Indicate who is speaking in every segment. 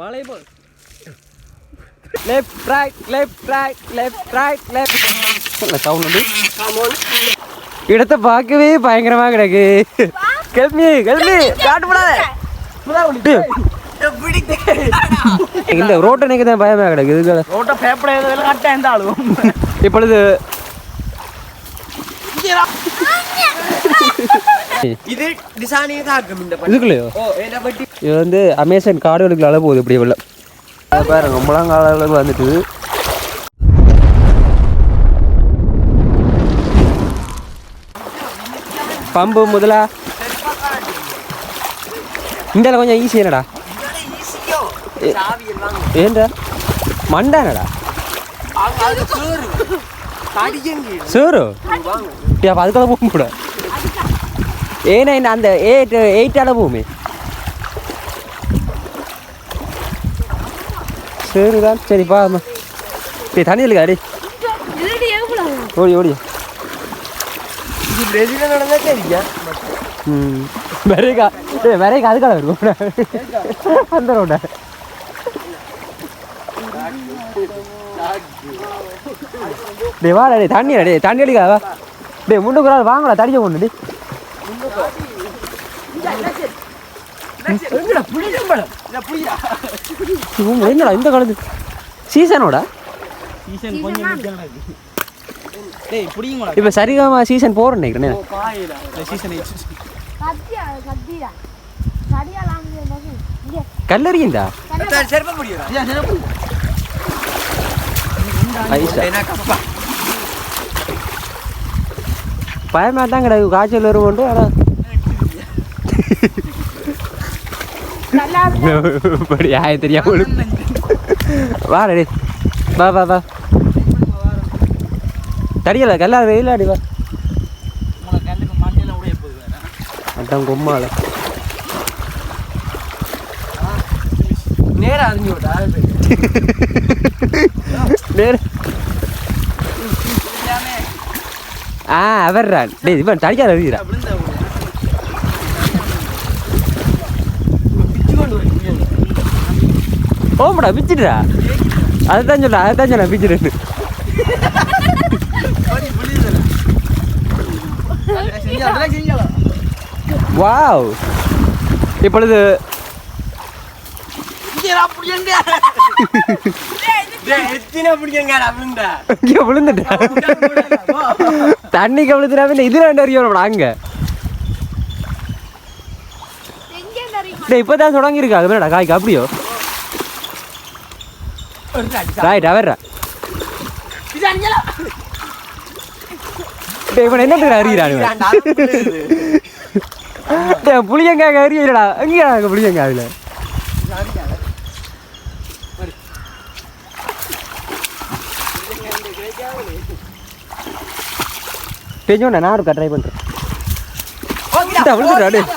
Speaker 1: மலை போல் left right left right left right left sound வந்து? இடத்த பார்க்கவே பயங்கரமா கிடக்கு. கிளம்பி கிளம்பி காட்டு போடாத இந்த ரோட்டை நினைக்க தான் பயமா கிடக்கு. இதுக்கு
Speaker 2: ரோட்ட பேப்பர் எதுவும் கட்ட எந்த ஆளும்
Speaker 1: இப்பொழுது
Speaker 3: இது டிசானியே தாக்கும் இந்த பட்டி
Speaker 1: இதுக்குள்ளேயோ
Speaker 3: ஓ என்ன பட்டி
Speaker 1: இது வந்து அமேசான் காடுகளுக்குள்ள போகுது இப்படி உள்ள பாருங்க முழங்கால அளவுக்கு வந்துட்டு பம்பு முதலா இந்த கொஞ்சம் ஈஸி என்னடா ஏண்டா மண்டானடா
Speaker 3: சேரு
Speaker 1: அப்போ அதுக்கெல்லாம் போக கூட ஏன்னா இந்த அந்த எயிட் எயிட்டால போகுமே சரிதான். சரிப்பா அம்மா. டேய் தண்ணி இல்லைக்கா டேய் ஓடி ஓடி. ம். வரைக்கா. டேய் வரைக்கா அதுக்காக இருக்கும் அந்த ரோட டேய் வாடா டேய் தண்ணி டேய் தண்ணி அடிக்கா வா. டேய் முன்னுக்கு ஒரு ஆள் வாங்கடா தடிக்க ஒன்று டேய். இவங்க என்னடா இந்த காலத்து? சீசனோட?
Speaker 2: சீசன் கொஞ்சம் மிச்சம் இருக்கு. டேய் புடிங்கடா
Speaker 1: இப்போ சரிகமா சீசன் போகிறேன் நினைக்கிறேன்
Speaker 2: சீசன்
Speaker 4: கத்தியா கத்தியா சரியா லாங்க மகு இங்க.
Speaker 1: கல்லறியுண்டா?
Speaker 3: செருப்ப முடியும்
Speaker 1: ஐசா
Speaker 3: என்ன கப்பா?
Speaker 1: பயமாக தான் கிடக்கு காய்ச்சல் வருவோண்டு ஆனால் இப்படி ஆய தெரியாம வா ரெடி. வா வா வா. தடியல கல்லா வெயில் அடி வா. அதான் கொம்மால
Speaker 3: நேரா அறிஞ்சு விட்டா
Speaker 1: நேரு. ஆ அவர்றான். டேய் இவன் தடிக்காத அறிகிறா
Speaker 2: விழுந்த விடு.
Speaker 1: ஓமடா பிச்சுடுறா அதுதான் சொல்ல அதுதான் சொல்ல பிச்சுடுன்னு. வாவ். இப்பொழுது
Speaker 2: இங்கடா,
Speaker 1: இங்கே விழுந்துட்டா தண்ணிக்கு விழுந்துடாம இதுல ரெண்டு அறியோட அங்க
Speaker 4: எங்க தெரியுமா
Speaker 1: டேய் இப்பதான் தொடங்கி இருக்கா அது மேடா காய்க்கு அப்படியோ ரைட் அவர்றா இவன் என்னத்துக்கு அறிகிறான் புளியங்காய் அறியலடா எங்கடா அங்க புளியங்காய் அதுல? தெரிஞ்சோண்ணா நான் இருக்கா ட்ரை பண்ணுறேன் இந்தா, விழுந்துட்டா, டேய்.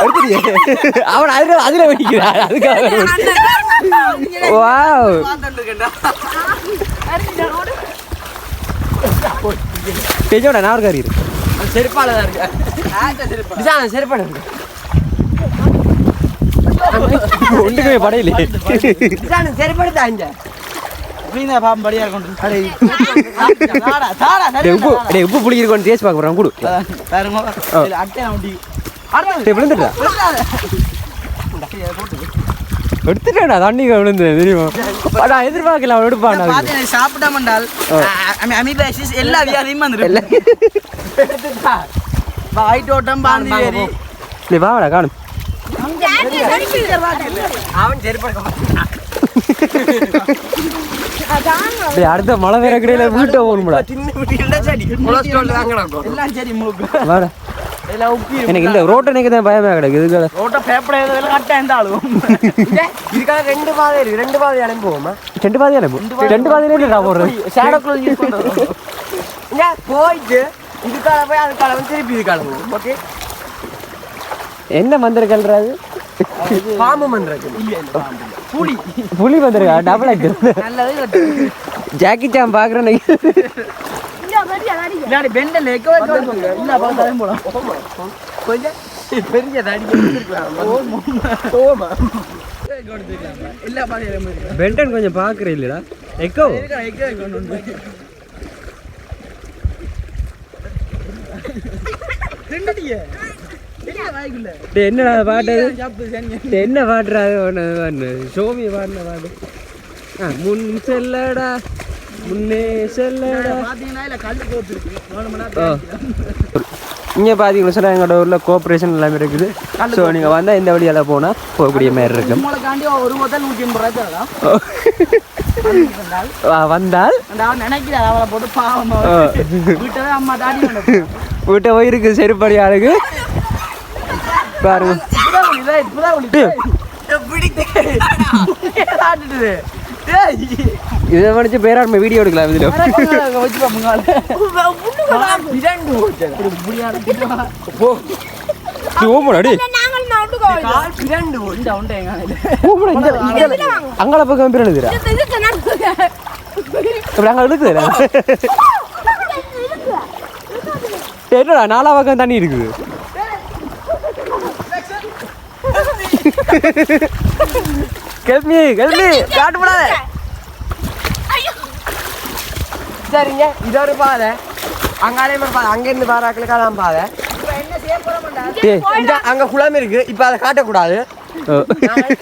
Speaker 1: அடுத்தது அவன் அதுல அதுல வெடிக்கிறான் அதுக்காக வாவ் தெரிஞ்சோட நான் ஒரு இருக்கு.
Speaker 3: செருப்பால தான் இருக்கு செருப்பால இருக்கு.
Speaker 1: ஒன்றுக்குமே படையிலே
Speaker 3: டிசான செருப்பால தான் இங்க
Speaker 2: புடிங்க, பாம்பு படியா சரியா
Speaker 1: உப்பு புளிக்கிறோன்னு டேஸ்ட் பார்க்க போகிறான் கொடு. விழுந்துட்டா. எடுத்துட்டேடா தண்ணி விழுந்து தெரியுமா? அடா எதிர்பார்க்கல அவன் எடுப்பான்
Speaker 2: அமி- அமீபாசிஸ் எல்லா வியாதியும் வந்துரும். வயிற்றோட்டம், பாந்தி.
Speaker 1: டேய் வாடா காணும்.
Speaker 3: அவன்
Speaker 1: அடுத்த மழை வேற கிடையில வீட்டை
Speaker 2: உப்பி
Speaker 1: எனக்கு இந்த ரோட்டை நினைக்க தான் பயமா கிடக்கு. இதுக்கு
Speaker 2: ரோட்ட பேப்பர் எதுவும் கட்ட எந்த ஆளும்
Speaker 3: இதுக்காக ரெண்டு பாதை இருக்கு. ரெண்டு பாதை அனுப்புவோமா
Speaker 1: ரெண்டு பாதி அனுப்பு ரெண்டு பாதியில இல்லடா போடுறது
Speaker 3: ஷேடோக்குள்ள யூஸ் பண்றோம் இங்க போயிட்டு இதுக்காக போய் அதுக்காக வந்து திருப்பி இதுக்காக ஓகே
Speaker 1: என்ன மந்திரக்கல்றாது
Speaker 3: பாம்பு மந்திரம்
Speaker 2: புளி
Speaker 1: புலி வந்திருக்கா டபுள் ஆக்டர்
Speaker 2: நல்லது
Speaker 1: ஜாக்கி சான் பாக்குறேன்
Speaker 2: போலாம்
Speaker 3: கொஞ்சம்
Speaker 1: பார்க்குற இல்லைடா. எக்கோ
Speaker 2: இருக்கா,
Speaker 1: என்னடா பாட்டு? என்ன பாடுறா ஒன்று ஒன்று சோமி பாடின பாடு ஆ முன் செல்லடா முன்னே செல்லடா. இங்கே பார்த்தீங்கன்னா சொன்னால் எங்களோட ஊரில் கோஆப்ரேஷன் எல்லாமே இருக்குது. ஸோ நீங்கள் வந்தால் இந்த வழியால் போனால் போகக்கூடிய மாதிரி இருக்கும்.
Speaker 2: ஒரு முதல் நூற்றி எண்பது ரூபாய்
Speaker 1: வந்தால்?
Speaker 2: நினைக்கிறார் அவளை போட்டு பாவம்
Speaker 1: வீட்டை போயிருக்கு செருப்படி ஆளுக்கு. பாருங்க
Speaker 2: இதே
Speaker 1: படிச்சு பேராண்மை வீடியோ எடுக்கலாம் இதில். அங்கால பக்கம் பேர் எழுதுறா அங்கே எழுதுறா என்னடா நாலா பக்கம் தண்ணி இருக்குது? கிளம்பி கிளம்பி காட்டு போடாத
Speaker 3: சரிங்க இது ஒரு பாதை. அங்காலே ஒரு பாதை. அங்கேருந்து பாராக்களுக்கெல்லாம் பாதை.
Speaker 1: டேய்
Speaker 3: இந்த அங்க குளம் இருக்கு. இப்ப அதை காட்டக்கூடாது.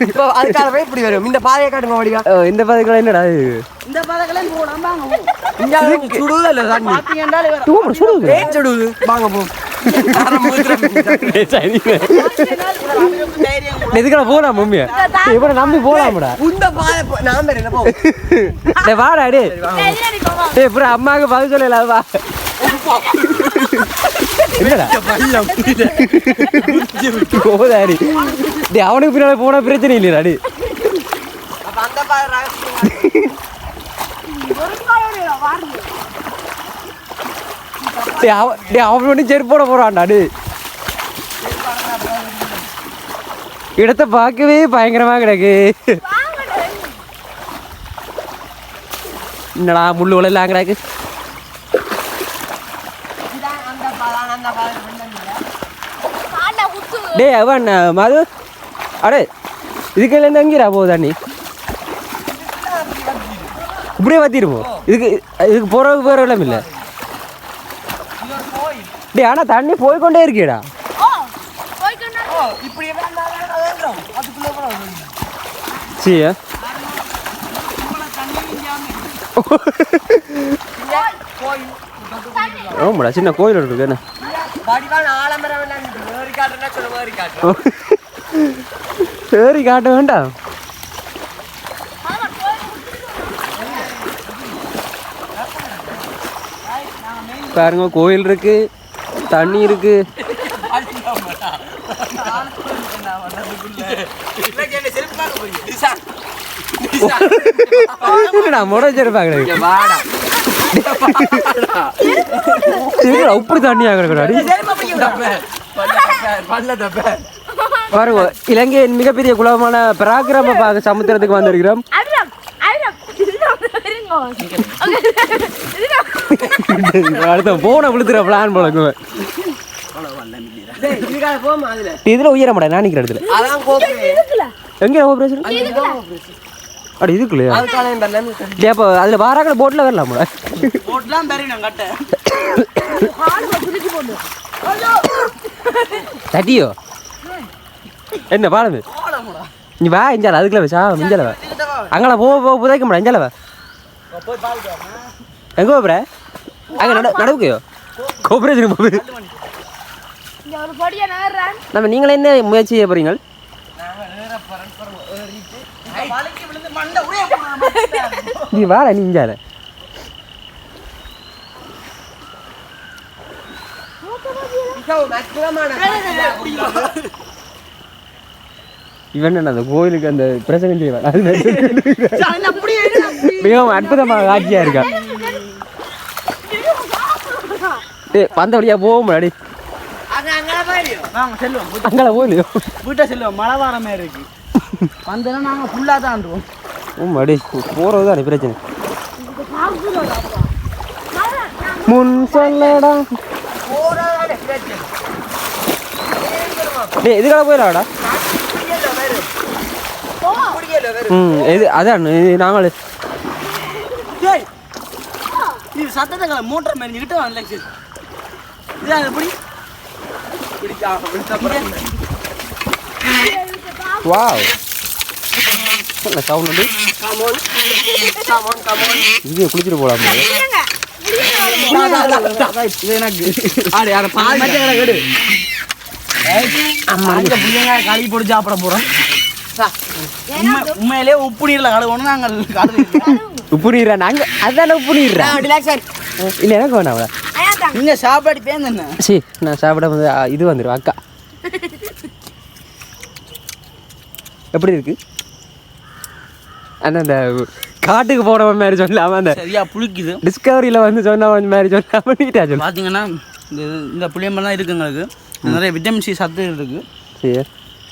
Speaker 3: இப்போ அதுக்காக போய் இப்படி வரும். இந்த பாதையை காட்டுங்க வடிவா.
Speaker 1: இந்த பதக்கம் என்னடா இது?
Speaker 2: இந்த பதக்கெல்லாம் போடாம வாங்க.
Speaker 3: இங்க சுடுவது இல்ல தண்ணி.
Speaker 2: பாத்தீங்கன்னா
Speaker 3: ஏன் சுடுவது வாங்க போ.
Speaker 2: தைரியம் கூட.
Speaker 1: எதுக்கடா போலாம் மம்மியா இவனை நம்பி போலாம்டா
Speaker 3: இந்த நான்
Speaker 1: டேய் வாடா டேய் டேய் அப்புறம் அம்மாவுக்கு பதில் சொல்லல வா அவனுக்கு பின்னாடி போன பிரச்சனை இல்லையா அவன் டேய் அவன் மட்டும் செருப்போட போறான்டா இடத்த பார்க்கவே பயங்கரமா கிடக்கு. என்னடா முள்ளு வளையலாம் கிடக்கு.
Speaker 3: டே
Speaker 1: டேய் அவன் மது. அடே இதுக்கெல்லாம் எங்கேடா போகுதா நீ இப்படியே வத்திருப்போம் இதுக்கு இதுக்கு போகிறதுக்கு போகிற இடம் இல்லை டேய் ஆனால் தண்ணி போய்க்கொண்டே இருக்கேடா
Speaker 3: ஓ, இப்படி எல்லாம் இருந்தாலும் அது வந்துரும். அதுக்குள்ள கூட வரும்.
Speaker 1: சீ
Speaker 3: இங்க கோயில்.
Speaker 1: ஆமாடா சின்ன கோயில் இருக்கு என்ன
Speaker 3: இருக்குது. வேறு காட்டு.
Speaker 1: சரி காட்ட வேண்டாம் பாருங்க கோயில் இருக்கு தண்ணி இருக்கு. என்னடா
Speaker 3: வாடா.
Speaker 1: இதுடா இப்படி தண்ணி ஆகிறா
Speaker 3: செருப்பை பிடிக்க தப்ப. பல்ல தப்ப, பல்ல தப்ப.
Speaker 1: பாருங்க இலங்கையின் மிகப்பெரிய குலமான பராக்கிரம பாக சமுத்திரத்துக்கு வந்திருக்கிறோம் அடுத்த போன விழுத்துற பிளான்
Speaker 3: அதுல.
Speaker 1: இதுல உயர மாட்டேன் நான் நிக்கிற இடத்துல. எங்க ஆபரேஷன் அட இதுக்குள்ளயா. டேய் அப்போ அதுல வாராக்கட போட்ல வரலாம்ல
Speaker 2: போட்டுலாம் தரேன் கட்ட.
Speaker 1: தட்டியோ? என்ன பாலமே நீ வா இஞ்சால அதுக்குள்ள வச்சா இஞ்சால வா. அங்கே போ போ புதைக்க முடியாது இஞ்சால வா. எங்க போற அங்க நட நடவுக்கையோ?
Speaker 4: பொடியை நகர்றான்.
Speaker 1: நம்ம நீங்களே என்ன முயற்சி செய்ய போறீங்க? நீ வாடா நீ இஞ்சால
Speaker 3: மிகவும் அற்புதமான.
Speaker 1: இவன் என்ன அந்த கோயிலுக்கு அந்த பிரசங்கம் செய்வான். அது மிகவும் அற்புதமாக காட்சியா இருக்கா? வந்த வழியா போக முடியாது
Speaker 3: அங்க
Speaker 1: போகலையோ
Speaker 2: வீட்டை செல்லுவோம். மழை வார மாதிரி இருக்கு. வந்தோன்னா நாங்கள் ஃபுல்லாக தான் ஆண்டுவோம்
Speaker 1: ஓ அடி போகிறது தான் பிரச்சனை. முன் சொல்லடா? டேய் இதுக்காக போயிடலாடா இது அதான் இது நாங்கள்
Speaker 2: இது சத்தத்தை மோட்டர் மாதிரி கிட்ட வரல சரி இதான் எப்படி
Speaker 1: வாவ் என்ன சவுண்ட் வந்து
Speaker 3: கமோன் கமோன் கமோன்
Speaker 1: இது குளிச்சுட்டு போகலாம்
Speaker 4: முடியுங்க
Speaker 2: இது எனக்கு
Speaker 3: ஆடு யார பால்
Speaker 2: மச்ச கடை கேடு அங்க பிள்ளைங்க கழுவி போட்டு சாப்பிட போறோம்? உண்மை உண்மையிலே உப்பு நீர்ல கழுவணும் நாங்கள்
Speaker 1: உப்பு நீரா? நாங்க அதானே உப்பு இல்லை எனக்கு வேணாம்
Speaker 2: நீங்க சாப்பாடு
Speaker 1: சரி நான் சாப்பிட வந்து இது வந்துடும் அக்கா. எப்படி இருக்கு? அண்ணா இந்த காட்டுக்கு போனவன் மாதிரி சொல்லாம அந்த
Speaker 2: சரியா புளிக்குது.
Speaker 1: டிஸ்கவரியில் வந்து சொன்னவன் மாதிரி சொல்லாம நீட்டா சொல்லு
Speaker 2: பார்த்தீங்கன்னா இந்த இந்த புளியம்பெல்லாம் இருக்கு எங்களுக்கு. நிறைய விட்டமின் சி சத்து இருக்கு.
Speaker 1: சரி.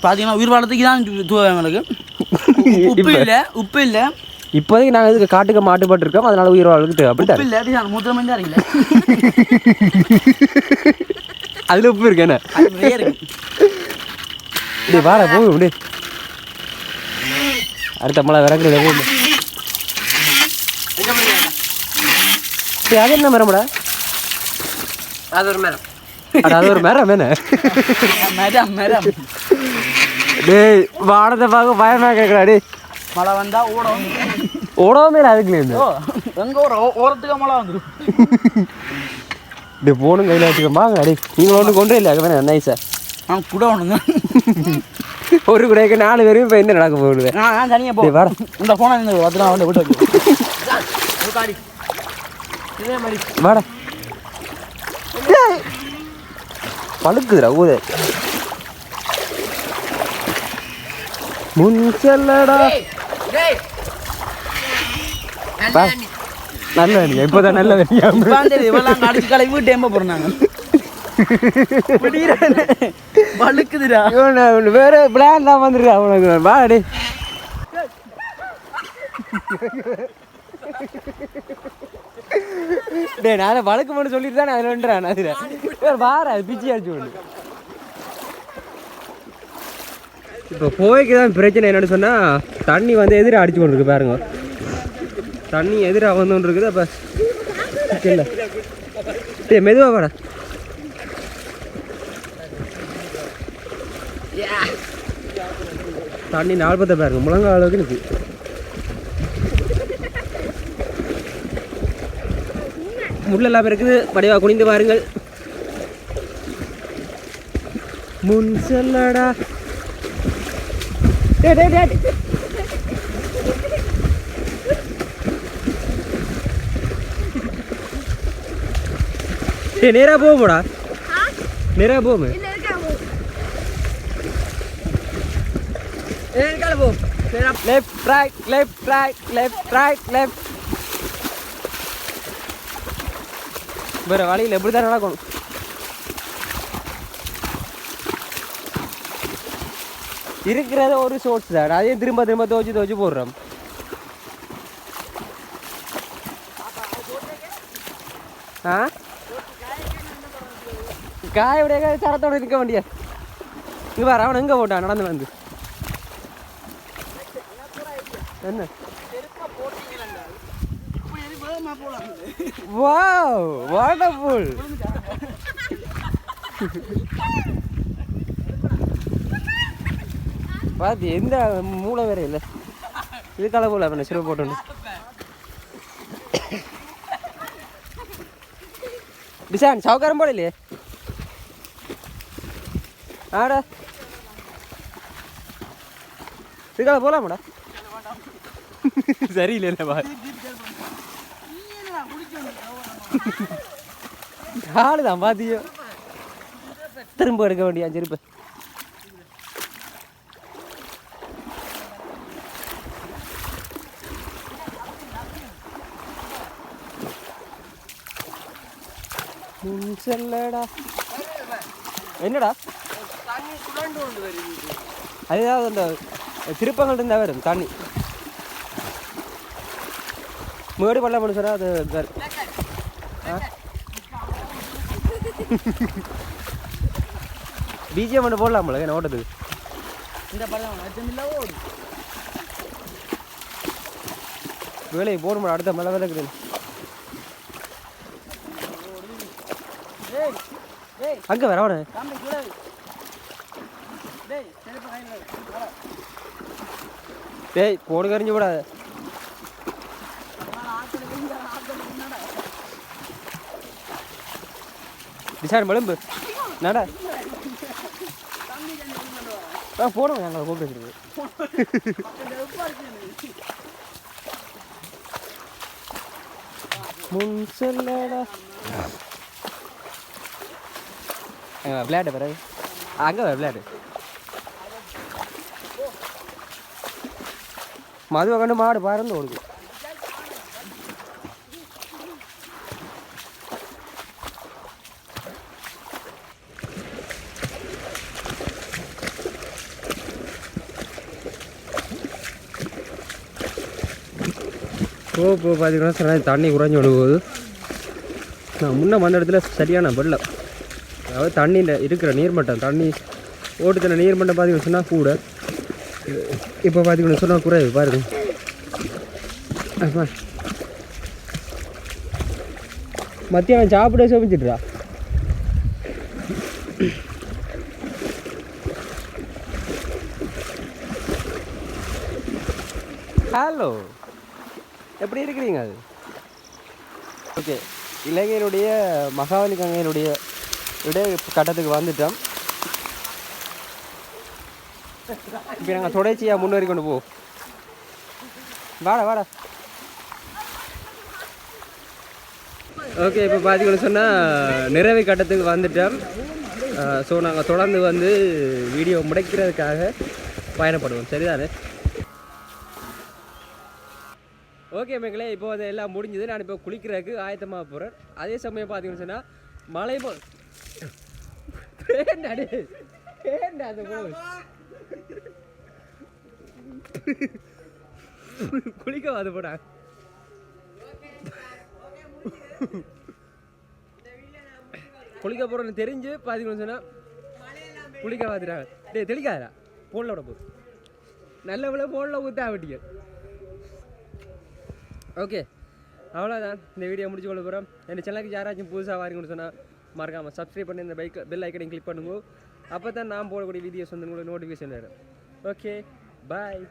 Speaker 2: பார்த்தீங்கன்னா உயிர் வாழ்றதுக்கு தான் தூவம் எங்களுக்கு. உப்பு இல்லை உப்பு இல்லை.
Speaker 1: இப்போதைக்கு நாங்கள் இதுக்கு காட்டுக்கு மாட்டுப்பட்டு இருக்கோம் அதனால உயிர் வாழ்க்கை அப்படி
Speaker 2: இல்லை அப்படி மூத்திரம் தான் இருக்குல்ல
Speaker 1: அதில் உப்பு இருக்கு என்ன? டேய் வாடா போகும் இப்படி அடுத்த மழை விறகுல போகும் அது என்ன மரம்டா
Speaker 3: அது ஒரு மேடம்
Speaker 1: அட அது ஒரு மரம் என்ன? டேய் வானத்தை பார்க்க பயமா கேட்கடா டேய்.
Speaker 2: மழை வந்தா ஓடும்.
Speaker 1: ஓடவே அதுக்குல இருந்து
Speaker 2: ஓ எங்க ஒரு ஓரத்துக்கு மழை வந்துடும்
Speaker 1: டேய் போனும் கையில் வச்சுக்க வாங்க டேய். நீங்கள் ஒன்று கொண்டே இல்லை வேணா நைஸா
Speaker 2: நான் கூட ஒண்ணுங்க
Speaker 1: ஒரு குடைக்கு நாலு பேரும் இப்போ என்ன நடக்க போகுது.
Speaker 2: நான் தனியாக போ.
Speaker 1: டேய் வாடா.
Speaker 2: இந்த போனை இந்த பத்திரம் வந்து விட்டு
Speaker 1: வாடா டேய். பழுக்குதுடா ஊத. முன் செல்லடா. நல்ல வேணியா இப்போதான் நல்ல வேணியா
Speaker 2: இவெல்லாம் அடிச்சு கலை வீட்டு எம்ப போறாங்க வழுக்குதுடா
Speaker 1: இவன் வேற பிளான் தான் வந்துருக்கா உனக்கு வாடி டேய் நான் வழக்கு மட்டும் சொல்லிட்டு தான் அதில் வந்துடுறேன் அதில் வேறு வார பிச்சி அடிச்சு ஒன்று இப்போ போய்க்கு தான் பிரச்சனை என்னன்னு சொன்னால் தண்ணி வந்து எதிராக அடிச்சு கொண்டு பாருங்க. தண்ணி எதிராக வந்து இருக்குது அப்போ இல்லை டேய் மெதுவாக வாடா. தண்ணி நாற்பத்தை பாருங்க முழங்கா அளவுக்கு நிற்கு முள்ளெல்லாம் இருக்குது வடிவா குனிந்து பாருங்கள். முன் செல்லடா டேய், டேய், டேய். டேய் நேரா போகும்டா நேரா போகும்
Speaker 4: இல்ல இருக்காங்க
Speaker 3: ஏன் கால போ சரி
Speaker 1: left right left right left right left வேற வழியில் எப்படி தான் இருக்கிறத ஒரு ஷோர்ட்ஸ் தான். அதையும் திரும்ப திரும்ப துவச்சி துவச்சி போடுறோம். ஆ? காய விடைய சரத்தோட இருக்க வேண்டிய இங்கே பாரு அவன் எங்கே போட்டான்? நடந்து வந்து. என்ன? வாவ் பூல் பாத்தி எந்த மூளை வேற இல்லை. இதுக்கால போல பண்ண சிறுவை போட்டு டிசான் சவுக்காரம் போடலையே ஆடா. இதுக்கால போலாமாடா? இல்லை பா ஆளுதான் பாத்தியோ. திரும்ப எடுக்க வேண்டிய செருப்பு முன் செல்லடா. என்னடா?
Speaker 3: தண்ணி சுழண்டு கொண்டு வருது
Speaker 1: அதுதான் அந்த திருப்பங்கள் இருந்தா வரும் தண்ணி. மேடு பள்ளம் சொன்னா அது வரும். ஆ? பிஜிஎம் மட்டும் போடலாம்ல என்ன ஓட்டத்துக்கு?
Speaker 2: இந்த பள்ளம் அச்சமில்லா ஓடு
Speaker 1: வேலையை போடுமா? அடுத்த மழை வேலை இருக்குது
Speaker 2: டேய் டேய்
Speaker 1: அங்கே வர
Speaker 2: வர. டேய்
Speaker 1: போடு கறிஞ்சு விடாத
Speaker 2: ஆக்கடி என்னடா
Speaker 1: டிசைன் மழும்பு. நட ஆ போடுவோம் எங்களை கூப்பிட்டு வச்சிருக்கு முன் செல்லடா. விளையாடு பிறகு அங்கே விளையாடு மதுவை கண்டு மாடு பறந்து ஓடுது போ போ பார்த்தீங்கன்னா சில தண்ணி குறைஞ்சி விட போகுது நான் முன்ன வந்த இடத்துல சரியான வெள்ளம் அதாவது தண்ணியில் இருக்கிற நீர்மட்டம் தண்ணி ஓட்டுத்தில் நீர்மட்டம் பார்த்தீங்கன்னு சொன்னால் கூட. இப்போ பார்த்தீங்கன்னு சொன்னால் குறைவு பாருங்க. மத்தியானம் சாப்பிட சமைச்சிட்றா ஹலோ எப்படி இருக்கிறீங்க? அது ஓகே இலங்கையினுடைய மகாவலி கங்கையினுடைய விடைய கட்டத்துக்கு வந்துட்டோம். இப்போ நாங்கள் தொடர்ச்சியாக முன்னேறி கொண்டு போ. வாடா வாடா. ஓகே இப்போ பார்த்தீங்கன்னு சொன்னால் நிறைவு கட்டத்துக்கு வந்துட்டோம். ஸோ நாங்கள் தொடர்ந்து வந்து வீடியோ முடைக்கிறதுக்காக பயணப்படுவோம். சரிதானே? ஓகே மக்களே இப்போ வந்து எல்லாம் முடிஞ்சது. நான் இப்போ குளிக்கிறதுக்கு ஆயத்தமாக போகிறேன் அதே சமயம் பார்த்தீங்கன்னு சொன்னால் மலை போ ஏன்டா டேய்? ஏன்டா அந்த குளிக்க வாது போடா. குளிக்க போகிறோன்னு தெரிஞ்சு பார்த்தீங்கன்னு சொன்னால் குளிக்க வாதுறாங்க டேய் தெளிக்காதா போடல விட போ. நல்ல விட போடல ஊற்றா விட்டீங்க ஓகே அவ்வளோதான் இந்த வீடியோ முடிச்சு கொள்ள போகிறோம் என் சேனலுக்கு யாராச்சும் புதுசாக வாரிங்கன்னு சொன்னால் மறக்காமல் சப்ஸ்கிரைப் பண்ணி இந்த பைக் பெல் ஐக்கனையும் கிளிக் பண்ணுங்க. அப்போ தான் நான் போடக்கூடிய வீடியோஸ் வந்து உங்களுக்கு நோட்டிஃபிகேஷன் வரும். Okay bye